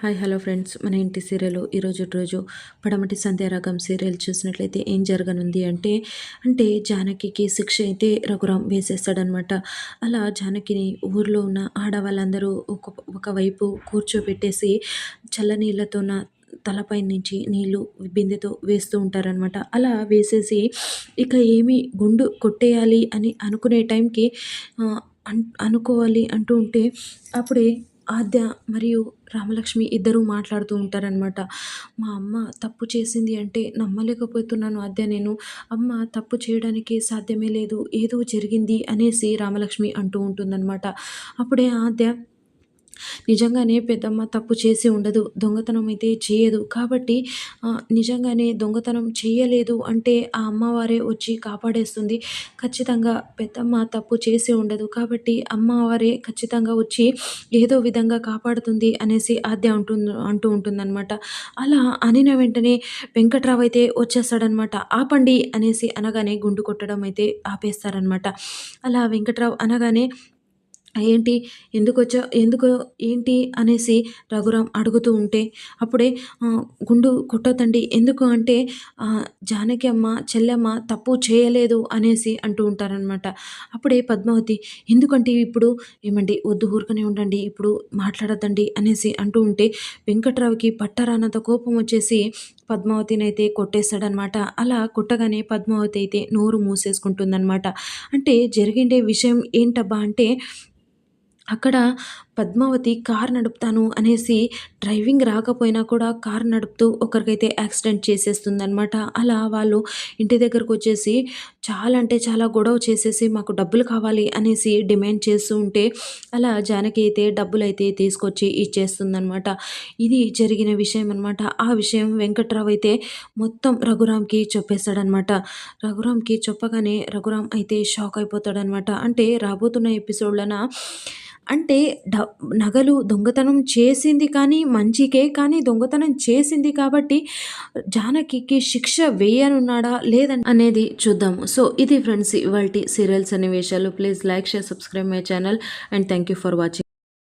Hi hello friends. మన ఇంటి serial ఈరోజు రోజు పడమటి సంధ్యారాగం సీరియల్ చూసినట్లయితే ఏం జరగనుంది అంటే అంటే జానకికి శిక్ష అయితే రఘురాం వేసేస్తాడనమాట అలా జానకిని ఊర్లో ఉన్న ఆడవాళ్ళందరూ ఒక ఒకవైపు కూర్చోబెట్టేసి చల్లనీళ్ళతో తలపై నుంచి నీళ్ళు బిందెతో వేస్తూ ఉంటారనమాట అలా వేసేసి ఇక ఏమి గుండు కొట్టేయాలి అని అనుకునే టైంకి అన్ అనుకోవాలి అంటూ ఉంటే అప్పుడే ఆద్య మరియు రామలక్ష్మి ఇద్దరూ మాట్లాడుతూ ఉంటారనమాట మా అమ్మ తప్పు చేసింది అంటే నమ్మలేకపోతున్నాను ఆద్య నేను. అమ్మ తప్పు చేయడానికి సాధ్యమే లేదు. ఏదో జరిగింది అనేసి రామలక్ష్మి అంటూ ఉంటుందన్నమాట. అప్పుడే ఆద్య నిజంగానే పెద్దమ్మ తప్పు చేసి ఉండదు దొంగతనం అయితే చేయదు. కాబట్టి నిజంగానే దొంగతనం చేయలేదు అంటే ఆ అమ్మవారే వచ్చి కాపాడేస్తుంది. ఖచ్చితంగా పెద్దమ్మ తప్పు చేసి ఉండదు. కాబట్టి అమ్మవారే ఖచ్చితంగా వచ్చి ఏదో విధంగా కాపాడుతుంది అనేసి ఆద్య ఉంటుంది అంటూ ఉంటుందన్నమాట. అలా అనిన వెంటనే వెంకట్రావు అయితే వచ్చేస్తాడనమాట ఆపండి అనేసి అనగానే గుండు కొట్టడం అయితే ఆపేస్తారనమాట అలా వెంకట్రావు అనగానే ఏంటి? ఎందుకొచ్చా? ఎందుకు? ఏంటి? అనేసి రఘురాం అడుగుతూ ఉంటే అప్పుడే గుండు కొట్టొద్దండి. ఎందుకు అంటే జానకి అమ్మ చెల్లెమ్మ తప్పు చేయలేదు అనేసి అంటూ ఉంటారనమాట అప్పుడే పద్మావతి ఎందుకంటే ఇప్పుడు ఏమండి వద్దు ఊరుకనే ఉండండి ఇప్పుడు మాట్లాడద్దండి అనేసి అంటూ ఉంటే వెంకట్రావుకి పట్టరానంత కోపం వచ్చేసి పద్మావతిని అయితే కొట్టేస్తాడనమాట అలా కొట్టగానే పద్మావతి అయితే నోరు మూసేసుకుంటుందన్నమాట. అంటే జరిగిండే విషయం ఏంటబ్బా అంటే అక్కడ పద్మావతి కార్ నడుపుతాను అనేసి డ్రైవింగ్ రాకపోయినా కూడా కార్ నడుపుతూ ఒకరికైతే యాక్సిడెంట్ చేసేస్తుందనమాట అలా వాళ్ళు ఇంటి దగ్గరకు వచ్చేసి చాలా అంటే చాలా గొడవ చేసేసి మాకు డబ్బులు కావాలి అనేసి డిమాండ్ చేస్తూ ఉంటే అలా జానకి అయితే డబ్బులు అయితే తీసుకొచ్చి ఇచ్చేస్తుందనమాట ఇది జరిగిన విషయం అనమాట ఆ విషయం వెంకట్రావు అయితే మొత్తం రఘురామ్కి చెప్పేస్తాడనమాట రఘురామ్కి చెప్పగానే రఘురామ్ అయితే షాక్ అయిపోతాడనమాట అంటే రాబోతున్న ఎపిసోడ్లన అంటే డ నగలు దొంగతనం చేసింది కానీ మంచికే కానీ దొంగతనం చేసింది కాబట్టి జానకికి శిక్ష వేయనున్నాడా లేదని అనేది చూద్దాము సో ఇది ఫ్రెండ్స్ ఇవాళ సీరియల్స్ అనే విషయాలు please like share subscribe my channel and thank you for watching.